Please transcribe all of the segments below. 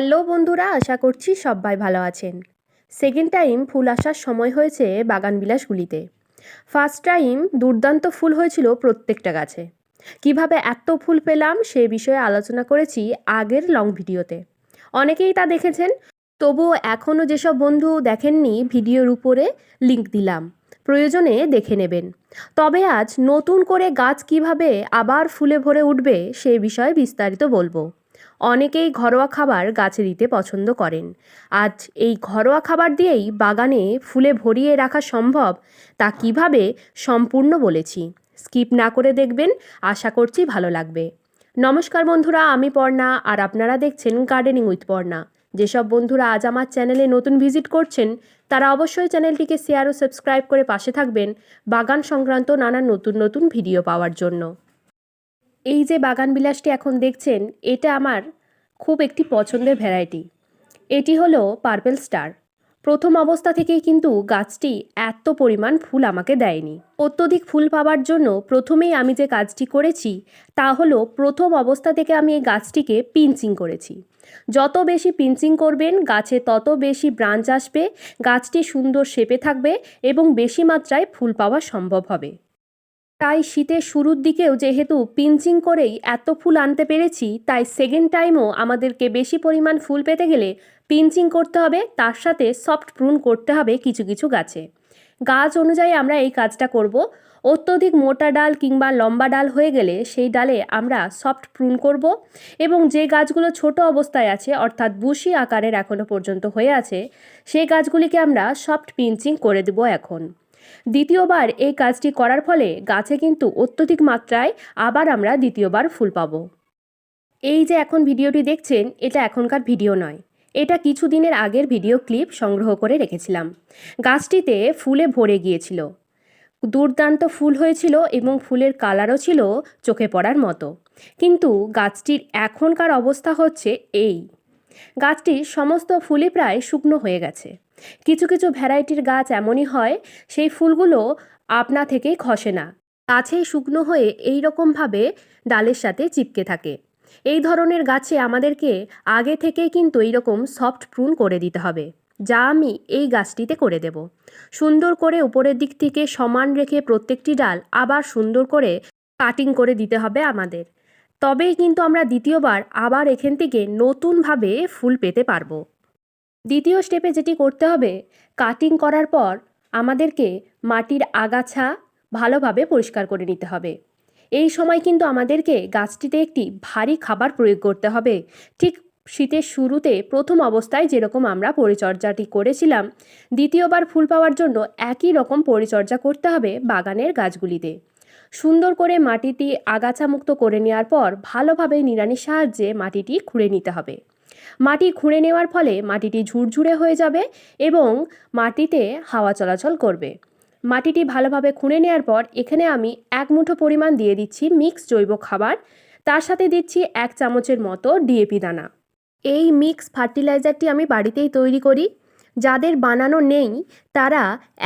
Hello বন্ধুরা, আশা করছি সবাই ভালো আছেন। সেকেন্ড টাইম ফুল আসার সময় হয়েছে বাগানবিলাসগুলিতে। ফার্স্ট টাইম দুর্দান্ত ফুল হয়েছিল প্রত্যেকটা গাছে। কীভাবে এত ফুল পেলাম সে বিষয়ে আলোচনা করেছি আগের লং ভিডিওতে। অনেকেই তা দেখেছেন, তবুও এখনও যেসব বন্ধু দেখেননি ভিডিওর উপরে লিংক দিলাম। প্রয়োজনে দেখে নেবেন। তবে আজ নতুন করে গাছ কীভাবে আবার ফুলে ভরে উঠবে সে বিষয়ে বিস্তারিত বলব। অনেকেই ঘরোয়া খাবার গাছে দিতে পছন্দ করেন। আজ এই ঘরোয়া খাবার দিয়েই বাগানে ফুলে ভরিয়ে রাখা সম্ভব, তা কীভাবে সম্পূর্ণ বলেছি। স্কিপ না করে দেখবেন, আশা করছি ভালো লাগবে। নমস্কার বন্ধুরা, আমি পর্ণা, আর আপনারা দেখছেন গার্ডেনিং উইথ পর্ণা। যেসব বন্ধুরা আজ আমার চ্যানেলে নতুন ভিজিট করছেন, তারা অবশ্যই চ্যানেলটিকে শেয়ার ও সাবস্ক্রাইব করে পাশে থাকবেন বাগান সংক্রান্ত নানা নতুন নতুন ভিডিও পাওয়ার জন্য। এই যে বাগান বিলাসটি এখন দেখছেন, এটা আমার খুব একটি পছন্দের ভ্যারাইটি। এটি হলো পার্পেল স্টার। প্রথম অবস্থা থেকেই কিন্তু গাছটি এত পরিমাণ ফুল আমাকে দেয়নি। অত্যধিক ফুল পাওয়ার জন্য প্রথমেই আমি যে কাজটি করেছি, তা হলো প্রথম অবস্থা থেকে আমি এই গাছটিকে পিঞ্চিং করেছি। যত বেশি পিঞ্চিং করবেন, গাছে তত বেশি ব্রাঞ্চ আসবে, গাছটি সুন্দর শেপে থাকবে এবং বেশি মাত্রায় ফুল পাওয়া সম্ভব হবে। তাই শীতের শুরুর দিকেও যেহেতু পিঞ্চিং করেই এত ফুল আনতে পেরেছি, তাই সেকেন্ড টাইমও আমাদেরকে বেশি পরিমাণ ফুল পেতে গেলে পিঞ্চিং করতে হবে, তার সাথে সফট প্রুন করতে হবে কিছু কিছু গাছে। গাছ অনুযায়ী আমরা এই কাজটা করব। অত্যধিক মোটা ডাল কিংবা লম্বা ডাল হয়ে গেলে সেই ডালে আমরা সফট প্রুন করব এবং যে গাছগুলো ছোট অবস্থায় আছে, অর্থাৎ বুশি আকারের এখনও পর্যন্ত হয়ে আছে, সেই গাছগুলিকে আমরা সফট পিঞ্চিং করে দেব এখন। দ্বিতীয়বার এই কাজটি করার ফলে গাছে কিন্তু অত্যধিক মাত্রায় আবার আমরা দ্বিতীয়বার ফুল পাব। এই যে এখন ভিডিওটি দেখছেন, এটা এখনকার ভিডিও নয়। এটা কিছু দিনের আগের ভিডিও ক্লিপ সংগ্রহ করে রেখেছিলাম। গাছটিতে ফুলে ভরে গিয়েছিল। দুর্দান্ত ফুল হয়েছিল এবং ফুলের কালারও ছিল চোখে পড়ার মতো। কিন্তু গাছটির এখনকার অবস্থা হচ্ছে এই। গাছটির সমস্ত ফুলই প্রায় শুকনো হয়ে গেছে। কিছু কিছু ভ্যারাইটির গাছ এমনই হয়, সেই ফুলগুলো আপনা থেকেই খসে না। গাছেই শুকনো হয়ে এই রকমভাবে ডালের সাথে চিপকে থাকে। এই ধরনের গাছে আমাদেরকে আগে থেকেই কিন্তু এইরকম সফট প্রুন করে দিতে হবে, যা আমি এই গাছটিতে করে দেব। সুন্দর করে উপরের দিক থেকে সমান রেখে প্রত্যেকটি ডাল আবার সুন্দর করে কাটিং করে দিতে হবে আমাদের। তবেই কিন্তু আমরা দ্বিতীয়বার আবার এখান থেকে নতুনভাবে ফুল পেতে পারব। দ্বিতীয় স্টেপে যেটি করতে হবে কাটিং করার পর আমাদেরকে মাটির আগাছা ভালোভাবে পরিষ্কার করে নিতে হবে। এই সময় কিন্তু আমাদেরকে গাছটিতে একটি ভারী খাবার প্রয়োগ করতে হবে। ঠিক শীতের শুরুতে প্রথম অবস্থায় যেরকম আমরা পরিচর্যাটি করেছিলাম, দ্বিতীয়বার ফুল পাওয়ার জন্য একই রকম পরিচর্যা করতে হবে বাগানের গাছগুলিতে। সুন্দর করে মাটিটি আগাছামুক্ত করে নেওয়ার পর ভালোভাবে নিড়ানির সাহায্যে মাটিটি খুঁড়ে নিতে হবে। মাটি খুঁড়ে নেওয়ার ফলে মাটিটি ঝুরঝুরে হয়ে যাবে এবং মাটিতে হাওয়া চলাচল করবে। মাটিটি ভালোভাবে খুঁড়ে নেওয়ার পর এখানে আমি এক মুঠো পরিমাণ দিয়ে দিচ্ছি মিক্স জৈব খাবার। তার সাথে দিচ্ছি এক চামচের মতো ডিএপি দানা। এই মিক্স ফার্টিলাইজারটি আমি বাড়িতেই তৈরি করি। যাদের বানানো নেই, তারা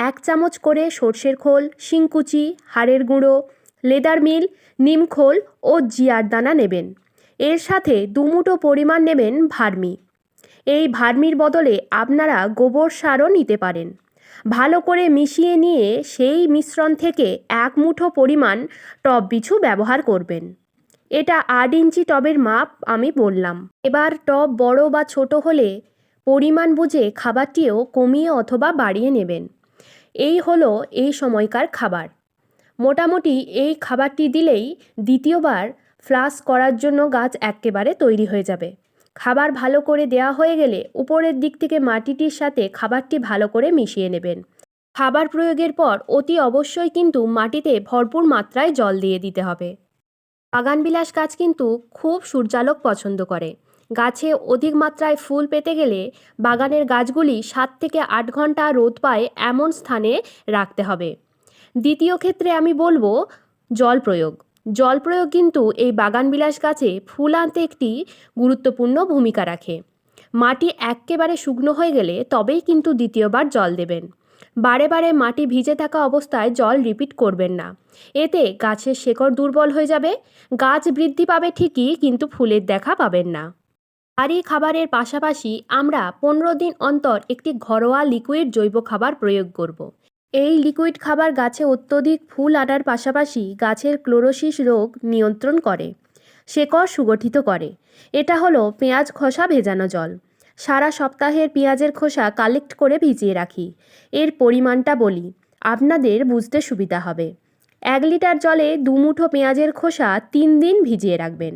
এক চামচ করে সর্ষের খোল, শিংকুচি, হাড়ের গুঁড়ো, লেদার মিল নিমখোল ও জিয়ার দানা নেবেন। এর সাথে দুমুটো পরিমাণ নেবেন ভার্মি। এই ভার্মির বদলে আপনারা গোবর সারও নিতে পারেন। ভালো করে মিশিয়ে নিয়ে সেই মিশ্রণ থেকে এক মুঠো পরিমাণ টব বিছু ব্যবহার করবেন। এটা আট ইঞ্চি টবের মাপ আমি বললাম। এবার টব বড় বা ছোট হলে পরিমাণ বুঝে খাবারটিও কমিয়ে অথবা বাড়িয়ে নেবেন। এই হলো এই সময়কার খাবার। মোটামুটি এই খাবারটি দিলেই দ্বিতীয়বার ফ্লাস করার জন্য গাছ একেবারে তৈরি হয়ে যাবে। খাবার ভালো করে দেওয়া হয়ে গেলে উপরের দিক থেকে মাটিটির সাথে খাবারটি ভালো করে মিশিয়ে নেবেন। খাবার প্রয়োগের পর অতি অবশ্যই কিন্তু মাটিতে ভরপুর মাত্রায় জল দিয়ে দিতে হবে। বাগানবিলাস গাছ কিন্তু খুব সূর্যালোক পছন্দ করে। গাছে অধিক মাত্রায় ফুল পেতে গেলে বাগানের গাছগুলি সাত থেকে আট ঘণ্টা রোদ পায় এমন স্থানে রাখতে হবে। দ্বিতীয় ক্ষেত্রে আমি বলব জল প্রয়োগ। জল প্রয়োগ কিন্তু এই বাগানবিলাস গাছে ফুল আনতে একটি গুরুত্বপূর্ণ ভূমিকা রাখে। মাটি এক্কেবারে শুকনো হয়ে গেলে তবেই কিন্তু দ্বিতীয়বার জল দেবেন। বারে বারে মাটি ভিজে থাকা অবস্থায় জল রিপিট করবেন না। এতে গাছের শেকড় দুর্বল হয়ে যাবে, গাছ বৃদ্ধি পাবে ঠিকই কিন্তু ফুলের দেখা পাবেন না। ভারী খাবারের পাশাপাশি আমরা পনেরো দিন অন্তর একটি ঘরোয়া লিকুইড জৈব খাবার প্রয়োগ করব। এই লিকুইড খাবার গাছে অত্যধিক ফুল আনার পাশাপাশি গাছের ক্লোরোসিস রোগ নিয়ন্ত্রণ করে, শেকড় সুগঠিত করে। এটা হলো পেঁয়াজ খোসা ভেজানো জল। সারা সপ্তাহের পেঁয়াজের খোসা কালেক্ট করে ভিজিয়ে রাখি। এর পরিমাণটা বলি, আপনাদের বুঝতে সুবিধা হবে। এক লিটার জলে দু মুঠো পেঁয়াজের খোসা তিন দিন ভিজিয়ে রাখবেন।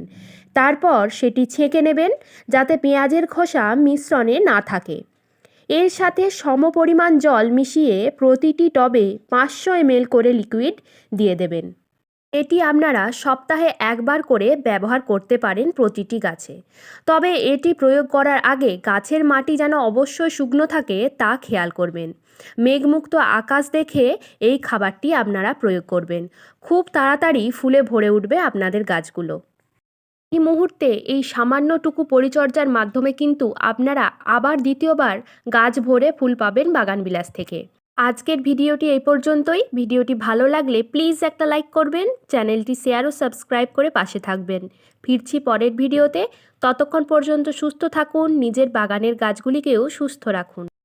তারপর সেটি ছেঁকে নেবেন, যাতে পেঁয়াজের খোসা মিশ্রণে না থাকে। এর সাথে সমপরিমাণ জল মিশিয়ে প্রতিটি টবে পাঁচশো এমএল করে লিকুইড দিয়ে দেবেন। এটি আপনারা সপ্তাহে একবার করে ব্যবহার করতে পারেন প্রতিটি গাছে। তবে এটি প্রয়োগ করার আগে গাছের মাটি যেন অবশ্যই শুকনো থাকে তা খেয়াল করবেন। মেঘমুক্ত আকাশ দেখে এই খাবারটি আপনারা প্রয়োগ করবেন। খুব তাড়াতাড়ি ফুলে ভরে উঠবে আপনাদের গাছগুলো। এই মুহূর্তে এই সামান্যটুকু পরিচর্যার মাধ্যমে কিন্তু আপনারা আবার দ্বিতীয়বার গাছ ভরে ফুল পাবেন বাগানবিলাস থেকে। আজকের ভিডিওটি এই পর্যন্তই। ভিডিওটি ভালো লাগলে প্লিজ একটা লাইক করবেন, চ্যানেলটি শেয়ার ও সাবস্ক্রাইব করে পাশে থাকবেন। ফিরছি পরের ভিডিওতে। ততক্ষণ পর্যন্ত সুস্থ থাকুন, নিজের বাগানের গাছগুলিকেও সুস্থ রাখুন।